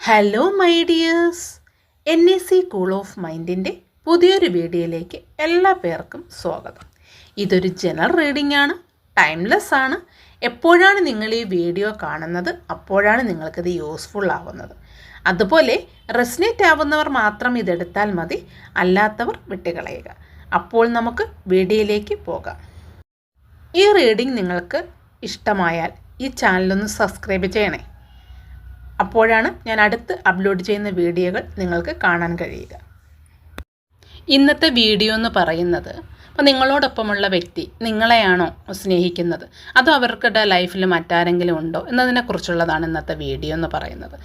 Hello my dears N A C cool of മൈൻഡിന്റെ പുതിയൊരു വീഡിയോയിലേക്ക് എല്ലാ പേർക്കും സ്വാഗതം. ഇതൊരു ജനറൽ റീഡിംഗ് ആണ് ടൈംലെസ് ആണ്. എപ്പോഴാണ് നിങ്ങൾ ഈ വീഡിയോ കാണുന്നത് അപ്പോഴാണ് നിങ്ങൾക്കിത് യൂസ്ഫുൾ ആവുന്നത്. അതുപോലെ റെസിനേറ്റ് ആവുന്നവർ മാത്രം ഇതെടുത്താൽ മതി അല്ലാത്തവർ വിട്ടുകളയുക. അപ്പോൾ നമുക്ക് വീഡിയോയിലേക്ക് പോകാം. ഈ റീഡിംഗ് നിങ്ങൾക്ക് ഇഷ്ടമായാൽ ഈ ചാനലൊന്ന് സബ്സ്ക്രൈബ് ചെയ്യണേ. അപ്പോഴാണ് ഞാൻ അടുത്ത് അപ്ലോഡ് ചെയ്യുന്ന വീഡിയോകൾ നിങ്ങൾക്ക് കാണാൻ കഴിയുക. ഇന്നത്തെ വീഡിയോ എന്ന് പറയുന്നത് അപ്പോൾ നിങ്ങളോടൊപ്പമുള്ള വ്യക്തി നിങ്ങളെയാണോ സ്നേഹിക്കുന്നത്? അതോ അവർക്കിടെ ലൈഫിൽ മറ്റാരെങ്കിലും ഉണ്ടോ? എന്നതിനെക്കുറിച്ചുള്ളതാണ് ഇന്നത്തെ വീഡിയോ എന്ന് പറയുന്നത്.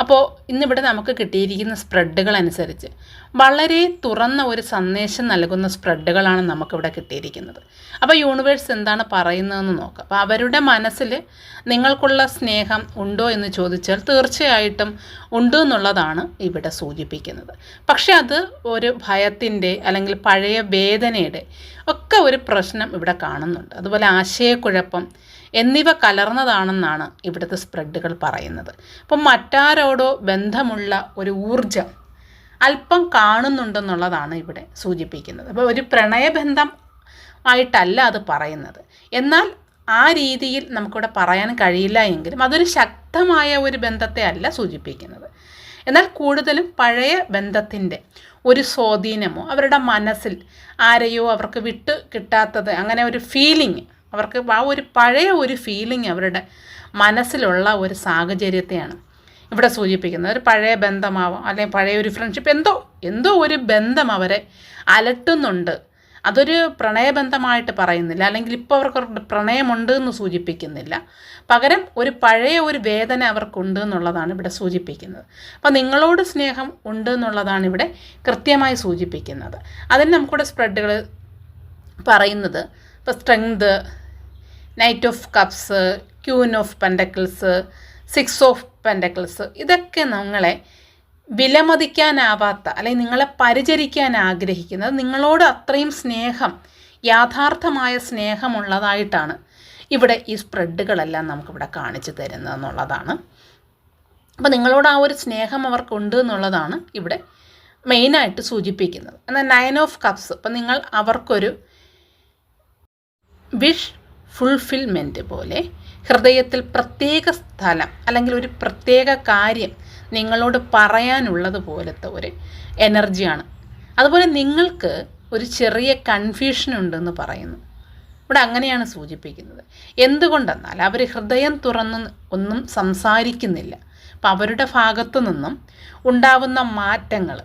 അപ്പോൾ ഇന്നിവിടെ നമുക്ക് കിട്ടിയിരിക്കുന്ന സ്പ്രെഡുകൾ അനുസരിച്ച് വളരെ തുറന്ന ഒരു സന്ദേശം നൽകുന്ന സ്പ്രെഡുകളാണ് നമുക്കിവിടെ കിട്ടിയിരിക്കുന്നത്. അപ്പോൾ യൂണിവേഴ്സ് എന്താണ് പറയുന്നതെന്ന് നോക്കാം. അപ്പോൾ അവരുടെ മനസ്സിൽ നിങ്ങൾക്കുള്ള സ്നേഹം ഉണ്ടോ എന്ന് ചോദിച്ചാൽ തീർച്ചയായിട്ടും ഉണ്ട് എന്നുള്ളതാണ് ഇവിടെ സൂചിപ്പിക്കുന്നത്. പക്ഷേ അത് ഒരു ഭയത്തിന്റെ അല്ലെങ്കിൽ പഴയ വേദനയുടെ ഒക്കെ ഒരു പ്രശ്നം ഇവിടെ കാണുന്നുണ്ട്. അതുപോലെ ആശയക്കുഴപ്പം എന്നിവ കലർന്നതാണെന്നാണ് ഇവിടുത്തെ സ്പ്രെഡുകൾ പറയുന്നത്. അപ്പം മറ്റാരോടോ ബന്ധമുള്ള ഒരു ഊർജം അല്പം കാണുന്നുണ്ടെന്നുള്ളതാണ് ഇവിടെ സൂചിപ്പിക്കുന്നത്. അപ്പോൾ ഒരു പ്രണയബന്ധം ആയിട്ടല്ല അത് പറയുന്നത്. എന്നാൽ ആ രീതിയിൽ നമുക്കിവിടെ പറയാൻ കഴിയില്ല എങ്കിലും അതൊരു ശക്തമായ ഒരു ബന്ധത്തെ അല്ല സൂചിപ്പിക്കുന്നത്. എന്നാൽ കൂടുതലും പഴയ ബന്ധത്തിന്റെ ഒരു സ്വാധീനമോ അവരുടെ മനസ്സിൽ ആരെയോ അവർക്ക് വിട്ട് കിട്ടാത്തത് അങ്ങനെ ഒരു ഫീലിംഗ് അവർക്ക് ആ ഒരു പഴയ ഒരു ഫീലിംഗ് അവരുടെ മനസ്സിലുള്ള ഒരു സാഹചര്യത്തെയാണ് ഇവിടെ സൂചിപ്പിക്കുന്നത്. ഒരു പഴയ ബന്ധമാവാം അല്ലെങ്കിൽ പഴയ ഒരു ഫ്രണ്ട്ഷിപ്പ് എന്തോ എന്തോ ഒരു ബന്ധം അവരെ അലട്ടുന്നുണ്ട്. അതൊരു പ്രണയബന്ധമായിട്ട് പറയുന്നില്ല. അല്ലെങ്കിൽ ഇപ്പോൾ അവർക്ക് പ്രണയമുണ്ട് എന്ന് സൂചിപ്പിക്കുന്നില്ല. പകരം ഒരു പഴയ ഒരു വേദന അവർക്കുണ്ട് എന്നുള്ളതാണ് ഇവിടെ സൂചിപ്പിക്കുന്നത്. അപ്പോൾ നിങ്ങളോട് സ്നേഹം ഉണ്ട് എന്നുള്ളതാണ് ഇവിടെ കൃത്യമായി സൂചിപ്പിക്കുന്നത്. അതിന് നമുക്കിവിടെ സ്പ്രെഡുകൾ പറയുന്നത് ഇപ്പോൾ strength knight of cups queen of pentacles six of pentacles ഇതൊക്കെ നിങ്ങളെ വിലമതിക്കാനാവാത്ത അല്ലെങ്കിൽ നിങ്ങളെ പരിചരിക്കാൻ ആഗ്രഹിക്കുന്നത് നിങ്ങളോട് അത്രയും സ്നേഹം യാഥാർത്ഥമായ സ്നേഹമുള്ളതായിട്ടാണ് ഇവിടെ ഈ സ്പ്രെഡുകളെല്ലാം നമുക്കിവിടെ കാണിച്ചു തരുന്നത് എന്നുള്ളതാണ്. അപ്പോൾ നിങ്ങളോട് ആ ഒരു സ്നേഹം അവർക്കുണ്ട് എന്നുള്ളതാണ് ഇവിടെ മെയിനായിട്ട് സൂചിപ്പിക്കുന്നത്. എന്നാൽ നയൻ ഓഫ് കപ്സ് അപ്പം നിങ്ങൾ അവർക്കൊരു വിഷ് ഫുൾഫിൽമെന്റ് പോലെ ഹൃദയത്തിൽ പ്രത്യേക സ്ഥലം അല്ലെങ്കിൽ ഒരു പ്രത്യേക കാര്യം നിങ്ങളോട് പറയാനുള്ളത് പോലത്തെ ഒരു എനർജിയാണ് അതുപോലെ നിങ്ങൾക്ക് ഒരു ചെറിയ കൺഫ്യൂഷൻ ഉണ്ടെന്ന് പറയുന്നു. ഇവിടെ അങ്ങനെയാണ് സൂചിപ്പിക്കുന്നത്. എന്തുകൊണ്ടെന്നാൽ അവർ ഹൃദയം തുറന്ന് ഒന്നും സംസാരിക്കുന്നില്ല. അപ്പം അവരുടെ ഭാഗത്തു നിന്നും ഉണ്ടാവുന്ന മാറ്റങ്ങൾ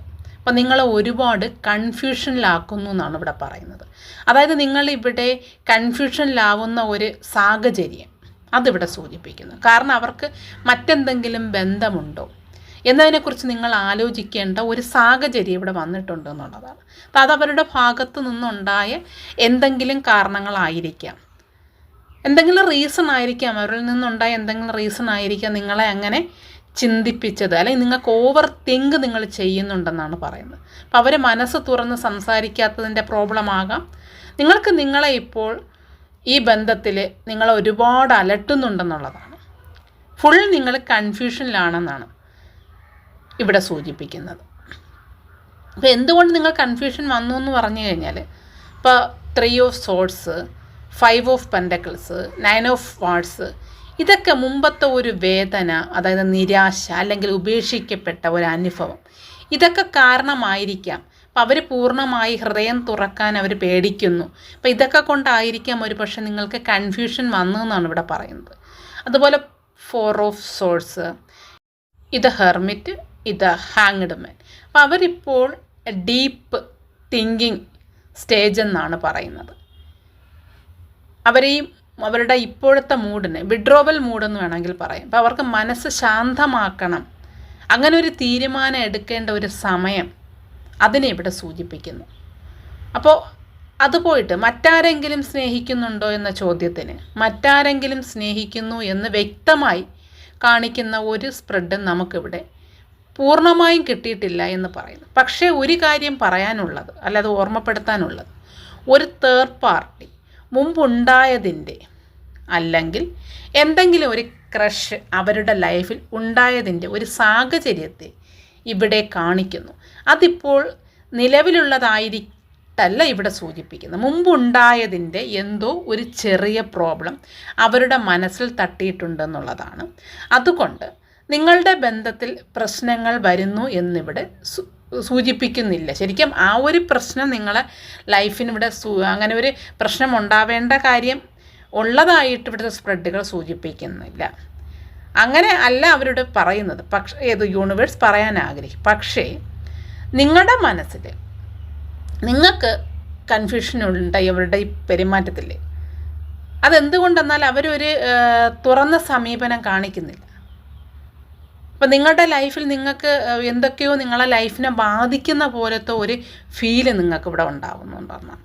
അപ്പം നിങ്ങളെ ഒരുപാട് കൺഫ്യൂഷനിലാക്കുന്നു എന്നാണ് ഇവിടെ പറയുന്നത്. അതായത് നിങ്ങൾ ഇവിടെ കൺഫ്യൂഷനിലാവുന്ന ഒരു സാഹചര്യം അതിവിടെ സൂചിപ്പിക്കുന്നു. കാരണം അവർക്ക് മറ്റെന്തെങ്കിലും ബന്ധമുണ്ടോ? എന്നതിനെക്കുറിച്ച് നിങ്ങൾ ആലോചിക്കേണ്ട ഒരു സാഹചര്യം ഇവിടെ വന്നിട്ടുണ്ട് എന്നുള്ളതാണ്. അപ്പോൾ അത് അവരുടെ ഭാഗത്തു നിന്നുണ്ടായ എന്തെങ്കിലും കാരണങ്ങളായിരിക്കാം. എന്തെങ്കിലും റീസൺ ആയിരിക്കാം. അവരിൽ നിന്നുണ്ടായ എന്തെങ്കിലും റീസൺ ആയിരിക്കാം നിങ്ങളെ അങ്ങനെ ചിന്തിപ്പിച്ചത് അല്ലെങ്കിൽ നിങ്ങൾക്ക് ഓവർ തിങ്ക് നിങ്ങൾ ചെയ്യുന്നുണ്ടെന്നാണ് പറയുന്നത്. അപ്പോൾ അവർ മനസ്സ് തുറന്ന് സംസാരിക്കാത്തതിന്റെ പ്രോബ്ലം ആകാം. നിങ്ങൾക്ക് നിങ്ങളെ ഇപ്പോൾ ഈ ബന്ധത്തിൽ നിങ്ങളെ ഒരുപാട് അലട്ടുന്നുണ്ടെന്നുള്ളതാണ്. ഫുൾ നിങ്ങൾ കൺഫ്യൂഷനിലാണെന്നാണ് ഇവിടെ സൂചിപ്പിക്കുന്നത്. അപ്പോൾ എന്തുകൊണ്ട് നിങ്ങൾ കൺഫ്യൂഷൻ വന്നു എന്ന് പറഞ്ഞു കഴിഞ്ഞാൽ ഇപ്പോൾ three of swords five of pentacles nine of wands ഇതൊക്കെ മുമ്പത്തെ ഒരു വേദന അതായത് നിരാശ അല്ലെങ്കിൽ ഉപേക്ഷിക്കപ്പെട്ട ഒരു അനുഭവം. ഇതൊക്കെ കാരണമായിരിക്കാം. അപ്പം അവർ പൂർണമായി ഹൃദയം തുറക്കാൻ അവർ പേടിക്കുന്നു. അപ്പം ഇതൊക്കെ കൊണ്ടായിരിക്കാം ഒരു പക്ഷേ നിങ്ങൾക്ക് കൺഫ്യൂഷൻ വന്നു എന്നാണ് ഇവിടെ പറയുന്നത്. അതുപോലെ ഫോർ ഓഫ് സോഴ്സ് ഇത് ഹെർമിറ്റ് ഇത് ഹാങ്ഡ് മാൻ അപ്പം അവരിപ്പോൾ ഡീപ്പ് തിങ്കിങ് സ്റ്റേജ് എന്നാണ് പറയുന്നത്. അവരെയും അവരുടെ ഇപ്പോഴത്തെ മൂഡിനെ വിഡ്രോവൽ മൂഡെന്ന് വേണമെങ്കിൽ പറയാം. അപ്പോൾ അവർക്ക് മനസ്സ് ശാന്തമാക്കണം. അങ്ങനെ ഒരു തീരുമാനം എടുക്കേണ്ട ഒരു സമയം അതിനെ ഇവിടെ സൂചിപ്പിക്കുന്നു. അപ്പോൾ അത് പോയിട്ട് മറ്റാരെങ്കിലും സ്നേഹിക്കുന്നുണ്ടോ എന്ന ചോദ്യത്തിന് മറ്റാരെങ്കിലും സ്നേഹിക്കുന്നു എന്ന് വ്യക്തമായി കാണിക്കുന്ന ഒരു സ്പ്രെഡ് നമുക്കിവിടെ പൂർണമായും കിട്ടിയിട്ടില്ല എന്ന് പറയുന്നു. പക്ഷേ ഒരു കാര്യം പറയാനുള്ളത് അല്ലാതെ ഓർമ്മപ്പെടുത്താനുള്ളത് ഒരു തേർഡ് പാർട്ടി മുമ്പുണ്ടായതിന്റെ അല്ലെങ്കിൽ എന്തെങ്കിലും ഒരു ക്രഷ് അവരുടെ ലൈഫിൽ ഉണ്ടായതിന്റെ ഒരു സാഹചര്യത്തെ ഇവിടെ കാണിക്കുന്നു. അതിപ്പോൾ നിലവിലുള്ളതായിരിക്കല്ല ഇവിടെ സൂചിപ്പിക്കുന്നത്. മുമ്പുണ്ടായതിന്റെ എന്തോ ഒരു ചെറിയ പ്രോബ്ലം അവരുടെ മനസ്സിൽ തട്ടിയിട്ടുണ്ടെന്നുള്ളതാണ്. അതുകൊണ്ട് നിങ്ങളുടെ ബന്ധത്തിൽ പ്രശ്നങ്ങൾ വരുന്നു എന്നിവിടെ സൂചിപ്പിക്കുന്നില്ല. ശരിക്കും ആ ഒരു പ്രശ്നം നിങ്ങളെ ലൈഫിനിവിടെ അങ്ങനെ ഒരു പ്രശ്നം ഉണ്ടാവേണ്ട കാര്യം ഉള്ളതായിട്ട് ഇവിടുത്തെ സ്പ്രെഡുകൾ സൂചിപ്പിക്കുന്നില്ല. അങ്ങനെ അല്ല അവരോട് പറയുന്നത്. പക്ഷേ ഏത് യൂണിവേഴ്സ് പറയാൻ ആഗ്രഹിക്കും പക്ഷേ നിങ്ങളുടെ മനസ്സിൽ നിങ്ങൾക്ക് കൺഫ്യൂഷൻ ഉണ്ട് ഇവരുടെ ഈ പെരുമാറ്റത്തിൽ അതെന്തുകൊണ്ടെന്നാൽ അവരൊരു തുറന്ന സമീപനം കാണിക്കുന്നില്ല. അപ്പം നിങ്ങളുടെ ലൈഫിൽ നിങ്ങൾക്ക് എന്തൊക്കെയോ നിങ്ങളെ ലൈഫിനെ ബാധിക്കുന്ന പോലത്തെ ഒരു ഫീൽ നിങ്ങൾക്ക് ഇവിടെ ഉണ്ടാകുന്നുണ്ടെന്നാണ്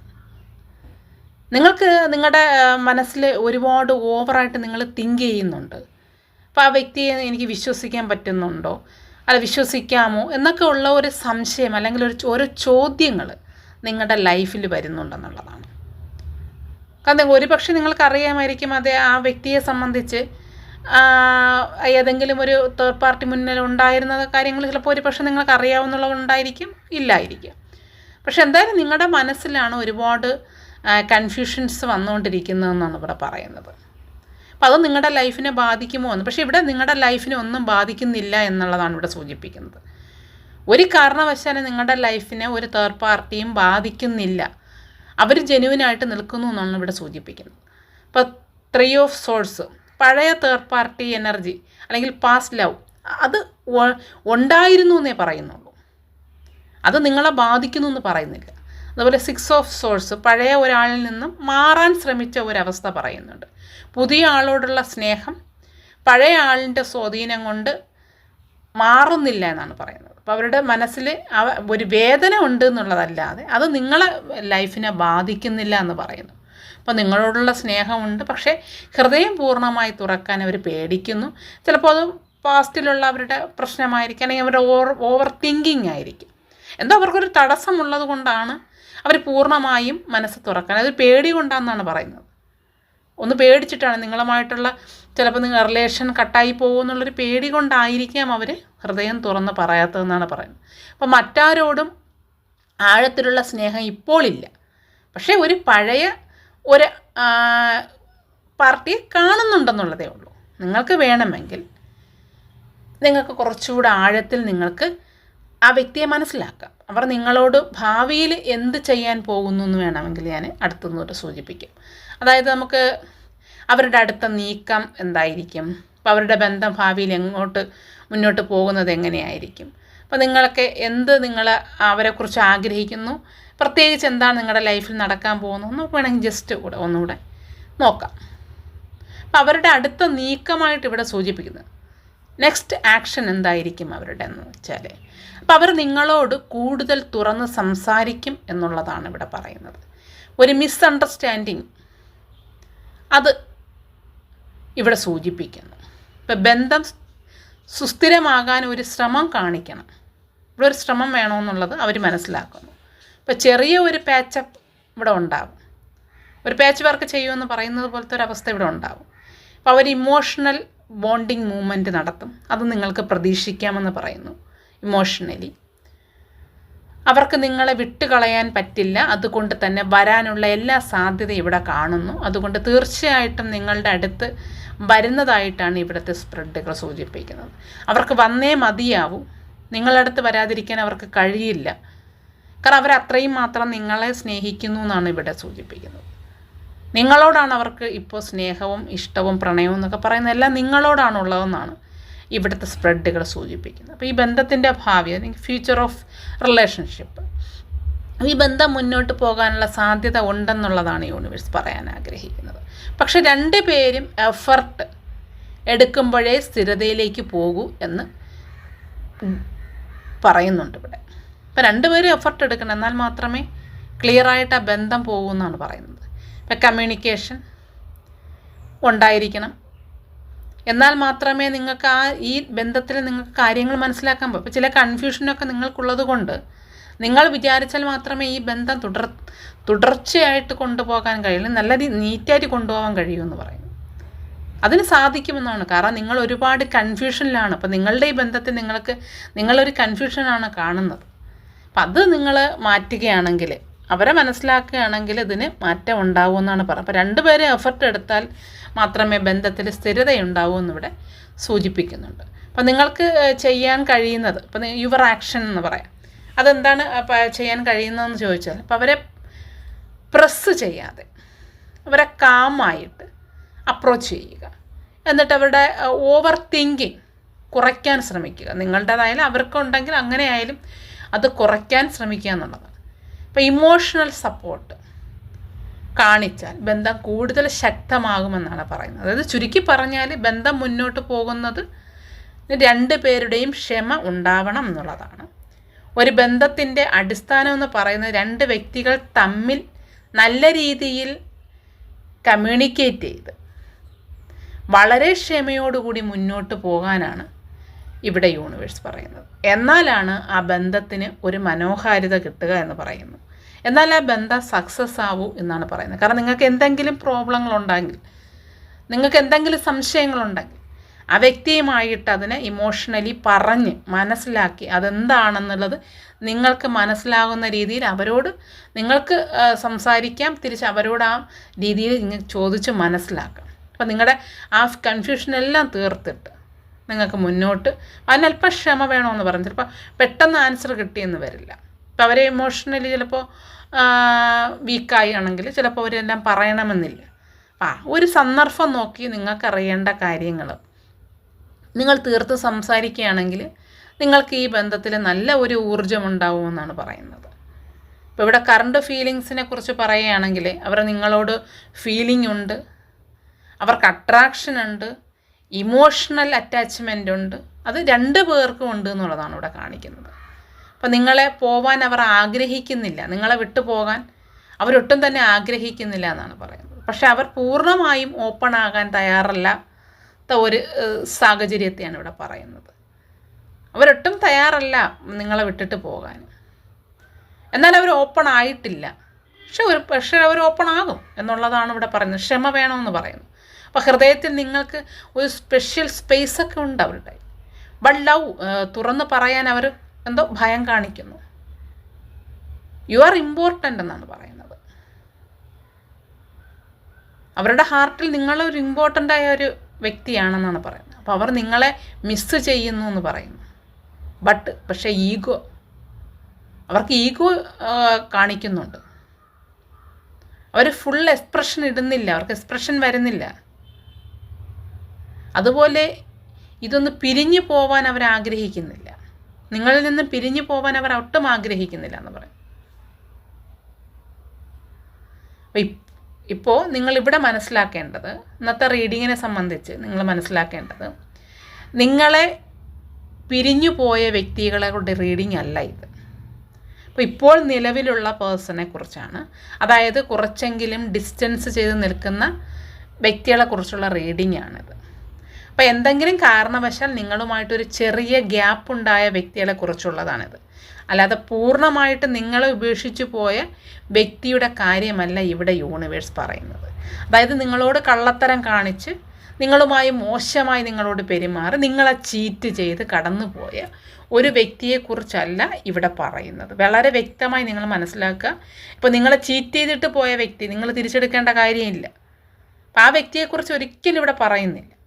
നിങ്ങൾക്ക് നിങ്ങളുടെ മനസ്സിൽ ഒരുപാട് ഓവറായിട്ട് നിങ്ങൾ തിങ്ക് ചെയ്യുന്നുണ്ട്. അപ്പോൾ ആ വ്യക്തിയെ എനിക്ക് വിശ്വസിക്കാൻ പറ്റുന്നുണ്ടോ? അല്ല വിശ്വസിക്കാമോ? എന്നൊക്കെ ഉള്ള ഒരു സംശയം അല്ലെങ്കിൽ ഒരു ഓരോ ചോദ്യങ്ങൾ നിങ്ങളുടെ ലൈഫിൽ വരുന്നുണ്ടെന്നുള്ളതാണ് കാരണം ഒരുപക്ഷെ നിങ്ങൾക്ക് നിങ്ങൾക്കറിയാമായിരിക്കും അതെ ആ വ്യക്തിയെ സംബന്ധിച്ച് ഏതെങ്കിലും ഒരു തേർഡ് പാർട്ടി മുന്നിൽ ഉണ്ടായിരുന്ന കാര്യങ്ങൾ ചിലപ്പോൾ ഒരു പക്ഷേ നിങ്ങൾക്ക് അറിയാവുന്നതുകൊണ്ടായിരിക്കും ഇല്ലായിരിക്കും. പക്ഷെ എന്തായാലും നിങ്ങളുടെ മനസ്സിലാണ് ഒരുപാട് കൺഫ്യൂഷൻസ് വന്നുകൊണ്ടിരിക്കുന്നതെന്നാണ് ഇവിടെ പറയുന്നത്. അപ്പോൾ അത് നിങ്ങളുടെ ലൈഫിനെ ബാധിക്കുമോ എന്ന്. പക്ഷേ ഇവിടെ നിങ്ങളുടെ ലൈഫിനെ ഒന്നും ബാധിക്കുന്നില്ല എന്നുള്ളതാണ് ഇവിടെ സൂചിപ്പിക്കുന്നത്. ഒരു കാരണവശാലും നിങ്ങളുടെ ലൈഫിനെ ഒരു തേർഡ് പാർട്ടിയും ബാധിക്കുന്നില്ല. അവർ ജെനുവിനായിട്ട് നിൽക്കുന്നു എന്നാണ് ഇവിടെ സൂചിപ്പിക്കുന്നത്. അപ്പോൾ ത്രീ ഓഫ് സോഴ്സ് പഴയ തേർഡ് പാർട്ടി എനർജി അല്ലെങ്കിൽ പാസ്റ്റ് ലവ് അത് ഉണ്ടായിരുന്നു എന്നേ പറയുന്നുള്ളൂ. അത് നിങ്ങളെ ബാധിക്കുന്നു എന്ന് പറയുന്നില്ല. അതുപോലെ സിക്സ് ഓഫ് സോഴ്സ് പഴയ ഒരാളിൽ നിന്നും മാറാൻ ശ്രമിച്ച ഒരവസ്ഥ പറയുന്നുണ്ട്. പുതിയ ആളോടുള്ള സ്നേഹം പഴയ ആളിന്റെ സ്വാധീനം കൊണ്ട് മാറുന്നില്ല എന്നാണ് പറയുന്നത്. അപ്പോൾ അവരുടെ മനസ്സിൽ ഒരു വേദന ഉണ്ട് എന്നുള്ളതല്ലാതെ അത് നിങ്ങളെ ലൈഫിനെ ബാധിക്കുന്നില്ല എന്ന് പറയുന്നു. അപ്പോൾ നിങ്ങളോടുള്ള സ്നേഹമുണ്ട്. പക്ഷേ ഹൃദയം പൂർണമായി തുറക്കാൻ അവർ പേടിക്കുന്നു. ചിലപ്പോൾ അത് പാസ്റ്റിലുള്ള അവരുടെ പ്രശ്നമായിരിക്കും. അല്ലെങ്കിൽ അവരുടെ ഓവർ ഓവർ തിങ്കിങ് ആയിരിക്കും. എന്തോ അവർക്കൊരു തടസ്സമുള്ളത് കൊണ്ടാണ് അവർ പൂർണമായും മനസ്സ് തുറക്കാൻ. അത് പേടി കൊണ്ടാണെന്നാണ് പറയുന്നത്. ഒന്ന് പേടിച്ചിട്ടാണ് നിങ്ങളുമായിട്ടുള്ള ചിലപ്പോൾ നിങ്ങൾ റിലേഷൻ കട്ടായി പോകുമെന്നുള്ളൊരു പേടി കൊണ്ടായിരിക്കാം അവർ ഹൃദയം തുറന്ന് പറയാത്തതെന്നാണ് പറയുന്നത്. അപ്പം മറ്റാരോടും ആഴത്തിലുള്ള സ്നേഹം ഇപ്പോൾ ഇല്ല. പക്ഷേ ഒരു പഴയ ഒരു പാർട്ടിയെ കാണുന്നുണ്ടെന്നുള്ളതേ ഉള്ളൂ. നിങ്ങൾക്ക് വേണമെങ്കിൽ നിങ്ങൾക്ക് കുറച്ചുകൂടെ ആഴത്തിൽ നിങ്ങൾക്ക് ആ വ്യക്തിയെ മനസ്സിലാക്കാം. അവർ നിങ്ങളോട് ഭാവിയിൽ എന്ത് ചെയ്യാൻ പോകുന്നു എന്ന് വേണമെങ്കിൽ ഞാൻ അടുത്തുനിന്നോട്ട് സൂചിപ്പിക്കും. അതായത് നമുക്ക് അവരുടെ അടുത്ത നീക്കം എന്തായിരിക്കും? അപ്പോൾ അവരുടെ ബന്ധം ഭാവിയിൽ എങ്ങോട്ട് മുന്നോട്ട് പോകുന്നത് എങ്ങനെയായിരിക്കും? അപ്പോൾ നിങ്ങളൊക്കെ എന്ത് നിങ്ങൾ അവരെക്കുറിച്ച് ആഗ്രഹിക്കുന്നു? പ്രത്യേകിച്ച് എന്താണ് നിങ്ങളുടെ ലൈഫിൽ നടക്കാൻ പോകുന്നത്? നമുക്ക് വേണമെങ്കിൽ ജസ്റ്റ് കൂടെ ഒന്നുകൂടെ നോക്കാം. അപ്പം അവരുടെ അടുത്ത നീക്കമായിട്ട് ഇവിടെ സൂചിപ്പിക്കുന്നത്. നെക്സ്റ്റ് ആക്ഷൻ എന്തായിരിക്കും അവരുടെ എന്ന് വെച്ചാൽ അപ്പോൾ അവർ നിങ്ങളോട് കൂടുതൽ തുറന്ന് സംസാരിക്കും എന്നുള്ളതാണ് ഇവിടെ പറയുന്നത്. ഒരു മിസ്അണ്ടർസ്റ്റാൻഡിങ് അത് ഇവിടെ സൂചിപ്പിക്കുന്നു. ഇപ്പം ബന്ധം സുസ്ഥിരമാകാൻ ഒരു ശ്രമം കാണിക്കണം. ഇവിടെ ഒരു ശ്രമം വേണമെന്നുള്ളത് അവർ മനസ്സിലാക്കുന്നു. ഇപ്പോൾ ചെറിയ ഒരു പാച്ചപ്പ് ഇവിടെ ഉണ്ടാവും. ഒരു പാച്ച് വർക്ക് ചെയ്യുമെന്ന് പറയുന്നത് പോലത്തെ ഒരു അവസ്ഥ ഇവിടെ ഉണ്ടാവും. അപ്പോൾ അവർ ഇമോഷണൽ ബോണ്ടിങ് മൂവ്മെന്റ് നടത്തും. അത് നിങ്ങൾക്ക് പ്രതീക്ഷിക്കാമെന്ന് പറയുന്നു ഇമോഷണലി അവർക്ക് നിങ്ങളെ വിട്ടുകളയാൻ പറ്റില്ല. അതുകൊണ്ട് തന്നെ വരാനുള്ള എല്ലാ സാധ്യതയും ഇവിടെ കാണുന്നു. അതുകൊണ്ട് തീർച്ചയായിട്ടും നിങ്ങളുടെ അടുത്ത് വരുന്നതായിട്ടാണ് ഇവിടുത്തെ സ്പ്രെഡുകൾ സൂചിപ്പിക്കുന്നത്. അവർക്ക് വന്നേ മതിയാവും. നിങ്ങളടുത്ത് വരാതിരിക്കാൻ അവർക്ക് കഴിയില്ല. കാരണം അവർ അത്രയും മാത്രം നിങ്ങളെ സ്നേഹിക്കുന്നു എന്നാണ് ഇവിടെ സൂചിപ്പിക്കുന്നത്. നിങ്ങളോടാണ് അവർക്ക് ഇപ്പോൾ സ്നേഹവും ഇഷ്ടവും പ്രണയവും എന്നൊക്കെ പറയുന്ന എല്ലാം നിങ്ങളോടാണുള്ളതെന്നാണ് ഇവിടുത്തെ സ്പ്രെഡുകൾ സൂചിപ്പിക്കുന്നത്. അപ്പോൾ ഈ ബന്ധത്തിന്റെ ഭാവി അല്ലെങ്കിൽ ഫ്യൂച്ചർ ഓഫ് റിലേഷൻഷിപ്പ് ഈ ബന്ധം മുന്നോട്ട് പോകാനുള്ള സാധ്യത ഉണ്ടെന്നുള്ളതാണ് യൂണിവേഴ്സ് പറയാൻ ആഗ്രഹിക്കുന്നത്. പക്ഷെ രണ്ട് പേരും എഫർട്ട് എടുക്കുമ്പോഴേ സ്ഥിരതയിലേക്ക് പോകൂ എന്ന് പറയുന്നുണ്ട് ഇവിടെ. ഇപ്പം രണ്ടുപേരും എഫർട്ട് എടുക്കണം. എന്നാൽ മാത്രമേ ക്ലിയറായിട്ട് ആ ബന്ധം പോകൂ എന്നാണ് പറയുന്നത്. ഇപ്പം കമ്മ്യൂണിക്കേഷൻ ഉണ്ടായിരിക്കണം. എന്നാൽ മാത്രമേ നിങ്ങൾക്ക് ആ ഈ ബന്ധത്തിൽ നിങ്ങൾക്ക് കാര്യങ്ങൾ മനസ്സിലാക്കാൻ ഇപ്പോൾ ചില കൺഫ്യൂഷനൊക്കെ നിങ്ങൾക്കുള്ളത് കൊണ്ട് നിങ്ങൾ വിചാരിച്ചാൽ മാത്രമേ ഈ ബന്ധം തുടർ തുടർച്ചയായിട്ട് കൊണ്ടുപോകാൻ കഴിയുള്ളൂ. നല്ല നീറ്റായിട്ട് കൊണ്ടുപോകാൻ കഴിയുമെന്ന് പറയും അതിന് സാധിക്കുമെന്നാണ്. കാരണം നിങ്ങൾ ഒരുപാട് കൺഫ്യൂഷനിലാണ് അപ്പം നിങ്ങളുടെ ഈ ബന്ധത്തിൽ നിങ്ങൾക്ക് നിങ്ങളൊരു കൺഫ്യൂഷനാണ് കാണുന്നത്. അപ്പം അത് നിങ്ങൾ മാറ്റുകയാണെങ്കിൽ അവരെ മനസ്സിലാക്കുകയാണെങ്കിൽ ഇതിന് മാറ്റം ഉണ്ടാവും എന്നാണ് പറയുന്നത് അപ്പോൾ രണ്ടുപേരെ എഫർട്ട് എടുത്താൽ മാത്രമേ ബന്ധത്തിൽ സ്ഥിരതയുണ്ടാവൂ എന്നിവിടെ സൂചിപ്പിക്കുന്നുണ്ട്. അപ്പം നിങ്ങൾക്ക് ചെയ്യാൻ കഴിയുന്നത് ഇപ്പം യുവർ ആക്ഷൻ എന്ന് പറയാം. അതെന്താണ് ചെയ്യാൻ കഴിയുന്നതെന്ന് ചോദിച്ചാൽ അപ്പം അവരെ പ്രസ് ചെയ്യാതെ അവരെ കാമായിട്ട് അപ്രോച്ച് ചെയ്യുക. എന്നിട്ട് അവരുടെ ഓവർ തിങ്കിങ് കുറയ്ക്കാൻ ശ്രമിക്കുക. നിങ്ങളുടേതായാലും അവർക്കുണ്ടെങ്കിൽ അങ്ങനെ ആയാലും അത് കുറയ്ക്കാൻ ശ്രമിക്കുക എന്നുള്ളതാണ് ഇപ്പോൾ ഇമോഷണൽ സപ്പോർട്ട് കാണിച്ചാൽ ബന്ധം കൂടുതൽ ശക്തമാകുമെന്നാണ് പറയുന്നത്. അതായത് ചുരുക്കി പറഞ്ഞാൽ ബന്ധം മുന്നോട്ട് പോകുന്നത് രണ്ട് പേരുടെയും ക്ഷമ ഉണ്ടാവണം എന്നുള്ളതാണ്. ഒരു ബന്ധത്തിന്റെ അടിസ്ഥാനം എന്ന് പറയുന്നത് രണ്ട് വ്യക്തികൾ തമ്മിൽ നല്ല രീതിയിൽ കമ്മ്യൂണിക്കേറ്റ് ചെയ്ത് വളരെ ക്ഷമയോടുകൂടി മുന്നോട്ട് പോകാനാണ് ഇവിടെ യൂണിവേഴ്സ് പറയുന്നത്. എന്നാലാണ് ആ ബന്ധത്തിന് ഒരു മനോഹാരിത കിട്ടുക എന്ന് പറയുന്നു എന്നാൽ ആ ബന്ധം സക്സസ് ആവൂ എന്നാണ് പറയുന്നത്. കാരണം നിങ്ങൾക്ക് എന്തെങ്കിലും പ്രോബ്ലങ്ങളുണ്ടെങ്കിൽ നിങ്ങൾക്ക് എന്തെങ്കിലും സംശയങ്ങളുണ്ടെങ്കിൽ ആ വ്യക്തിയുമായിട്ട് അതിനെ ഇമോഷണലി പറഞ്ഞ് മനസ്സിലാക്കി അതെന്താണെന്നുള്ളത് നിങ്ങൾക്ക് മനസ്സിലാകുന്ന രീതിയിൽ അവരോട് നിങ്ങൾക്ക് സംസാരിക്കാം. തിരിച്ച് അവരോട് ആ രീതിയിൽ നിങ്ങൾ ചോദിച്ച് മനസ്സിലാക്കാം. അപ്പം നിങ്ങളുടെ ആ കൺഫ്യൂഷനെല്ലാം തീർത്തിട്ട് നിങ്ങൾക്ക് മുന്നോട്ട് അതിനല്പം ക്ഷമ വേണമെന്ന് പറഞ്ഞു. ചിലപ്പോൾ പെട്ടെന്ന് ആൻസർ കിട്ടിയെന്ന് വരില്ല. അപ്പോൾ അവരെ ഇമോഷണലി ചിലപ്പോൾ വീക്കായി ആണെങ്കിൽ ചിലപ്പോൾ അവരെല്ലാം പറയണമെന്നില്ല. ആ ഒരു സന്ദർഭം നോക്കി നിങ്ങൾക്കറിയേണ്ട കാര്യങ്ങൾ. നിങ്ങൾ തീർത്ത് സംസാരിക്കുകയാണെങ്കിൽ നിങ്ങൾക്ക് ഈ ബന്ധത്തിൽ നല്ല ഒരു ഊർജം ഉണ്ടാവുമെന്നാണ് പറയുന്നത്. ഇപ്പോൾ ഇവിടെ കറണ്ട് ഫീലിങ്സിനെ കുറിച്ച് പറയുകയാണെങ്കിൽ അവർ നിങ്ങളോട് ഫീലിംഗ് ഉണ്ട്. അവർക്ക് അട്രാക്ഷൻ ഉണ്ട്. ഇമോഷണൽ അറ്റാച്ച്മെന്റ് ഉണ്ട്. അത് രണ്ട് പേർക്കും ഉണ്ട് എന്നുള്ളതാണ് ഇവിടെ കാണിക്കുന്നത്. അപ്പം നിങ്ങളെ പോവാൻ അവർ ആഗ്രഹിക്കുന്നില്ല. നിങ്ങളെ വിട്ടു പോകാൻ അവരൊട്ടും തന്നെ ആഗ്രഹിക്കുന്നില്ല എന്നാണ് പറയുന്നത്. പക്ഷെ അവർ പൂർണമായും ഓപ്പൺ ആകാൻ തയ്യാറല്ലാത്ത ഒരു സാഹചര്യത്തെയാണ് ഇവിടെ പറയുന്നത്. അവരൊട്ടും തയ്യാറല്ല നിങ്ങളെ വിട്ടിട്ട് പോകാൻ. എന്നാൽ അവർ ഓപ്പൺ ആയിട്ടില്ല. പക്ഷെ ഒരു പക്ഷേ അവർ ഓപ്പൺ ആകും എന്നുള്ളതാണ് ഇവിടെ പറയുന്നത്. ക്ഷമ വേണമെന്ന് പറയുന്നു അപ്പോൾ ഹൃദയത്തിൽ നിങ്ങൾക്ക് ഒരു സ്പെഷ്യൽ സ്പേസ് ഒക്കെ ഉണ്ട് അവരുടെ. ബട്ട് ലവ് തുറന്ന് പറയാൻ അവർ എന്തോ ഭയം കാണിക്കുന്നു. യു ആർ ഇമ്പോർട്ടന്റ് എന്നാണ് പറയുന്നത്. അവരുടെ ഹാർട്ടിൽ നിങ്ങളൊരു ഇമ്പോർട്ടന്റ് ആയ ഒരു വ്യക്തിയാണെന്നാണ് പറയുന്നത്. അപ്പോൾ അവർ നിങ്ങളെ മിസ്സ് ചെയ്യുന്നു എന്ന് പറയുന്നു. ബട്ട് പക്ഷേ ഈഗോ അവർക്ക് ഈഗോ കാണിക്കുന്നുണ്ട്. അവർ ഫുൾ എക്സ്പ്രഷൻ ഇടുന്നില്ല. അവർക്ക് എക്സ്പ്രഷൻ വരുന്നില്ല. അതുപോലെ ഇതൊന്ന് പിരിഞ്ഞു പോവാൻ അവർ ആഗ്രഹിക്കുന്നില്ല. നിങ്ങളിൽ നിന്ന് പിരിഞ്ഞു പോവാൻ അവർ ഒട്ടും ആഗ്രഹിക്കുന്നില്ല എന്ന് പറയും. ഇപ്പോൾ നിങ്ങളിവിടെ മനസ്സിലാക്കേണ്ടത് ഇന്നത്തെ റീഡിങ്ങിനെ സംബന്ധിച്ച് നിങ്ങൾ മനസ്സിലാക്കേണ്ടത് നിങ്ങളെ പിരിഞ്ഞു പോയ വ്യക്തികളുടെ റീഡിംഗ് അല്ല ഇത്. അപ്പോൾ ഇപ്പോൾ നിലവിലുള്ള പേഴ്സണെ കുറിച്ചാണ് അതായത് കുറച്ചെങ്കിലും ഡിസ്റ്റൻസ് ചെയ്ത് നിൽക്കുന്ന വ്യക്തികളെക്കുറിച്ചുള്ള റീഡിംഗ് ആണിത്. അപ്പോൾ എന്തെങ്കിലും കാരണവശാൽ നിങ്ങളുമായിട്ടൊരു ചെറിയ ഗ്യാപ്പ് ഉണ്ടായ വ്യക്തികളെ കുറിച്ചുള്ളതാണിത്. അല്ലാതെ പൂർണമായിട്ട് നിങ്ങളെ ഉപേക്ഷിച്ചു പോയ വ്യക്തിയുടെ കാര്യമല്ല ഇവിടെ യൂണിവേഴ്സ് പറയുന്നത്. അതായത് നിങ്ങളോട് കള്ളത്തരം കാണിച്ച് നിങ്ങളുമായി മോശമായി നിങ്ങളോട് പെരുമാറി നിങ്ങളെ ചീറ്റ് ചെയ്ത് കടന്നുപോയ ഒരു വ്യക്തിയെക്കുറിച്ചല്ല ഇവിടെ പറയുന്നത്. വളരെ വ്യക്തമായി നിങ്ങൾ മനസ്സിലാക്കുക. ഇപ്പോൾ നിങ്ങളെ ചീറ്റ് ചെയ്തിട്ട് പോയ വ്യക്തി നിങ്ങൾ തിരിച്ചെടുക്കേണ്ട കാര്യമില്ല. അപ്പോൾ ആ വ്യക്തിയെക്കുറിച്ച് ഒരിക്കലും ഇവിടെ പറയുന്നില്ല.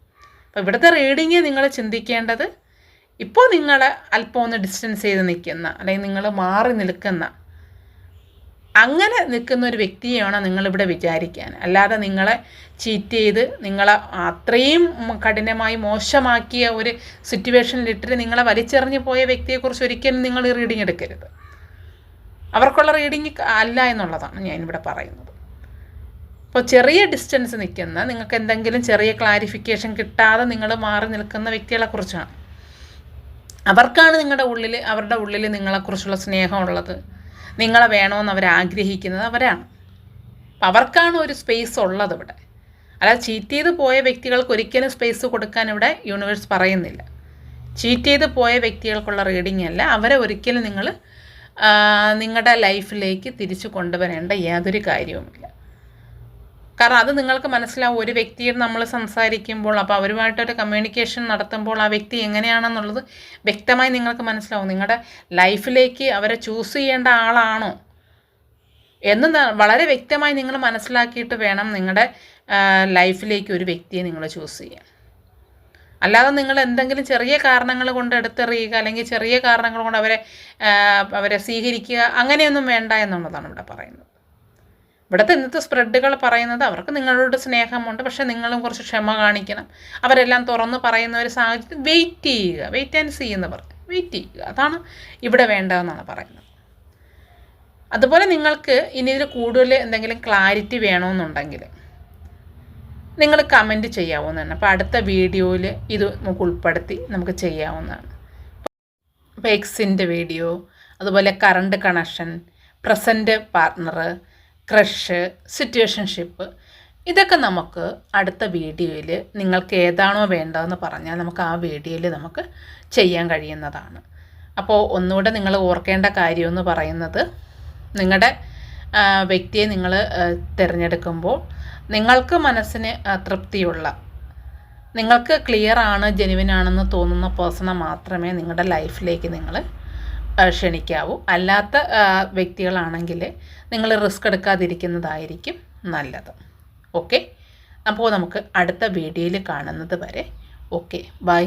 അപ്പോൾ ഇവിടുത്തെ റീഡിങ് നിങ്ങൾ ചിന്തിക്കേണ്ടത് ഇപ്പോൾ നിങ്ങൾ അല്പം ഒന്ന് ഡിസ്റ്റൻസ് ചെയ്ത് നിൽക്കുന്ന അല്ലെങ്കിൽ നിങ്ങൾ മാറി നിൽക്കുന്ന അങ്ങനെ നിൽക്കുന്ന ഒരു വ്യക്തിയെയാണ് നിങ്ങളിവിടെ വിചാരിക്കാൻ. അല്ലാതെ നിങ്ങളെ ചീറ്റ് ചെയ്ത് നിങ്ങളെ അത്രയും കഠിനമായി മോശമാക്കിയ ഒരു സിറ്റുവേഷനിലിട്ടിട്ട് നിങ്ങളെ വലിച്ചെറിഞ്ഞു പോയ വ്യക്തിയെക്കുറിച്ച് ഒരിക്കലും നിങ്ങൾ റീഡിങ് എടുക്കരുത്. അവർക്കുള്ള റീഡിങ് അല്ല എന്നുള്ളതാണ് ഞാനിവിടെ പറയുന്നത്. ഇപ്പോൾ ചെറിയ ഡിസ്റ്റൻസ് നിൽക്കുന്ന നിങ്ങൾക്ക് എന്തെങ്കിലും ചെറിയ ക്ലാരിഫിക്കേഷൻ കിട്ടാതെ നിങ്ങൾ മാറി നിൽക്കുന്ന വ്യക്തികളെ കുറിച്ചാണ്. അവർക്കാണ് നിങ്ങളുടെ ഉള്ളിൽ അവരുടെ ഉള്ളിൽ നിങ്ങളെക്കുറിച്ചുള്ള സ്നേഹമുള്ളത് നിങ്ങളെ വേണമെന്ന് അവർ ആഗ്രഹിക്കുന്നത് അവരാണ്. അപ്പം അവർക്കാണ് ഒരു സ്പേസ് ഉള്ളത് ഇവിടെ. അല്ലാതെ ചീറ്റ് ചെയ്ത് പോയ വ്യക്തികൾക്ക് ഒരിക്കലും സ്പേസ് കൊടുക്കാൻ ഇവിടെ യൂണിവേഴ്സ് പറയുന്നില്ല. ചീറ്റ് ചെയ്ത് പോയ വ്യക്തികൾക്കുള്ള റീഡിംഗ് അല്ല അവരെ ഒരിക്കലും നിങ്ങൾ നിങ്ങളുടെ ലൈഫിലേക്ക് തിരിച്ചു കൊണ്ടുവരേണ്ട യാതൊരു കാര്യവുമില്ല. കാരണം അത് നിങ്ങൾക്ക് മനസ്സിലാവും. ഒരു വ്യക്തിയോട് നമ്മൾ സംസാരിക്കുമ്പോൾ അപ്പോൾ അവരുമായിട്ടൊരു കമ്മ്യൂണിക്കേഷൻ നടത്തുമ്പോൾ ആ വ്യക്തി എങ്ങനെയാണെന്നുള്ളത് വ്യക്തമായി നിങ്ങൾക്ക് മനസ്സിലാവും. നിങ്ങളുടെ ലൈഫിലേക്ക് അവരെ ചൂസ് ചെയ്യേണ്ട ആളാണോ എന്ന് വളരെ വ്യക്തമായി നിങ്ങൾ മനസ്സിലാക്കിയിട്ട് വേണം നിങ്ങളുടെ ലൈഫിലേക്ക് ഒരു വ്യക്തിയെ നിങ്ങൾ ചൂസ് ചെയ്യാൻ. അല്ലാതെ നിങ്ങൾ എന്തെങ്കിലും ചെറിയ കാരണങ്ങൾ കൊണ്ട് എടുത്തെറിയുക അല്ലെങ്കിൽ ചെറിയ കാരണങ്ങൾ കൊണ്ട് അവരെ അവരെ സ്വീകരിക്കുക അങ്ങനെയൊന്നും വേണ്ട എന്നുള്ളതാണ് ഇവിടെ പറയുന്നത്. ഇവിടുത്തെ ഇന്നത്തെ സ്പ്രെഡുകൾ പറയുന്നത് അവർക്ക് നിങ്ങളോട് സ്നേഹമുണ്ട് പക്ഷെ നിങ്ങളും കുറച്ച് ക്ഷമ കാണിക്കണം. അവരെല്ലാം തുറന്ന് പറയുന്ന ഒരു സാഹചര്യത്തിൽ വെയിറ്റ് ചെയ്യുക വെയിറ്റ് ആൻഡ് സീ എന്ന് പറയും. വെയിറ്റ് ചെയ്യുക. അതാണ് ഇവിടെ വേണ്ടതെന്നാണ് പറയുന്നത്. അതുപോലെ നിങ്ങൾക്ക് ഇനി ഇതിൽ കൂടുതൽ എന്തെങ്കിലും ക്ലാരിറ്റി വേണമെന്നുണ്ടെങ്കിൽ നിങ്ങൾ കമന്റ് ചെയ്യാവുന്നതാണ്. അപ്പോൾ അടുത്ത വീഡിയോയിൽ ഇത് നമുക്ക് ഉൾപ്പെടുത്തി നമുക്ക് ചെയ്യാവുന്നതാണ്. അപ്പോൾ എക്സിന്റെ വീഡിയോ അതുപോലെ current connection present partner crush situationship ഇതൊക്കെ നമുക്ക് അടുത്ത വീഡിയോയിൽ നിങ്ങൾക്ക് ഏതാണോ വേണ്ടതെന്ന് പറഞ്ഞാൽ നമുക്ക് ആ വീഡിയോയിൽ നമുക്ക് ചെയ്യാൻ കഴിയുന്നതാണ്. അപ്പോൾ ഒന്നുകൂടെ നിങ്ങൾ ഓർക്കേണ്ട കാര്യമെന്ന് പറയുന്നത് നിങ്ങളുടെ വ്യക്തിയെ നിങ്ങൾ തിരഞ്ഞെടുക്കുമ്പോൾ നിങ്ങൾക്ക് മനസ്സിന് തൃപ്തിയുള്ള നിങ്ങൾക്ക് ക്ലിയർ ആണ് ജെനുവിൻ ആണെന്ന് തോന്നുന്ന പേഴ്സണെ മാത്രമേ നിങ്ങളുടെ ലൈഫിലേക്ക് നിങ്ങൾ ക്ഷണിക്കാവൂ. അല്ലാത്ത വ്യക്തികളാണെങ്കിൽ നിങ്ങൾ റിസ്ക് എടുക്കാതിരിക്കുന്നതായിരിക്കും നല്ലത്. ഓക്കെ? അപ്പോൾ നമുക്ക് അടുത്ത വീഡിയോയിൽ കാണുന്നത് വരെ. Okay bye.